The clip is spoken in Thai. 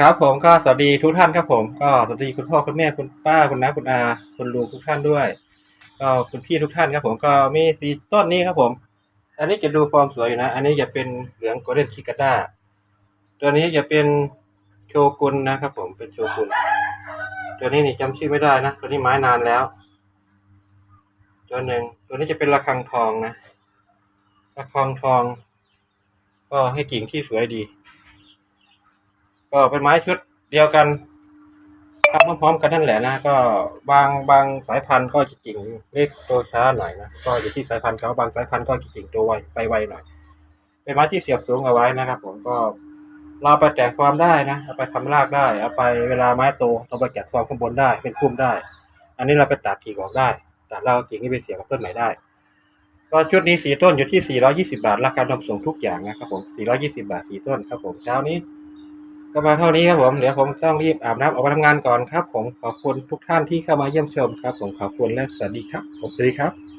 ครับผมก็สวัสดีทุกท่านครับผมก็สวัสดีคุณพ่อคุณแม่คุณป้าคุณน้าคุณอาคุณลุงทุกท่านด้วย ก็คุณพี่ทุกท่านครับผมก็มีสีต้นนี้ครับผม อันนี้จะดูฟอร์มสวยอยู่นะ อันนี้จะเป็นเหลืองโกลเด้นคิกาด้าตัวนี้จะเป็นโชกุนนะครับผมเป็นโชกุนตัวนี้นี่จำชื่อไม่ได้นะตัวนี้ไม้นานแล้ว ตัวหนึ่งตัวนี้จะเป็นระฆังทองนะระฆังทอง ก็ให้กิ่งที่สวยดี ก็เป็นไม้ชุดเดียวกันทำพร้อมๆกันนั่นแหละนะ ก็บางบางสายพันธุ์ก็จะกิ่งเล็กโตช้าหน่อยนะก็อยู่ที่สายพันธุ์เขาบางสายพันธุ์ก็จะกิ่งโตไวไปไวหน่อย เป็นไม้ที่เสียบสูงเอาไว้นะครับ ผมก็เราไปแต่งความได้นะเอาไปทำรากได้เอาไปเวลาไม้โตเราไปจัดฟอร์มข้างบนได้เป็นพุ่มได้ อันนี้เราไปตัดกิ่งออกได้ตัดเราเอากิ่งนี้ไปเสียบกับต้นไหนได้ก็ชุดนี้สีต้นอยู่ที่ 420 บาทราคาทำส่งทุกอย่างนะครับผม 420 บาทสีต้นครับผม เช้านี้ ก็มาเท่านี้ครับผม เดี๋ยวผมต้องรีบอาบน้ำออกมาทำงานก่อนครับ ผมขอบคุณทุกท่านที่เข้ามาเยี่ยมชมครับ ผมขอบคุณและสวัสดีครับผมสวัสดีครับ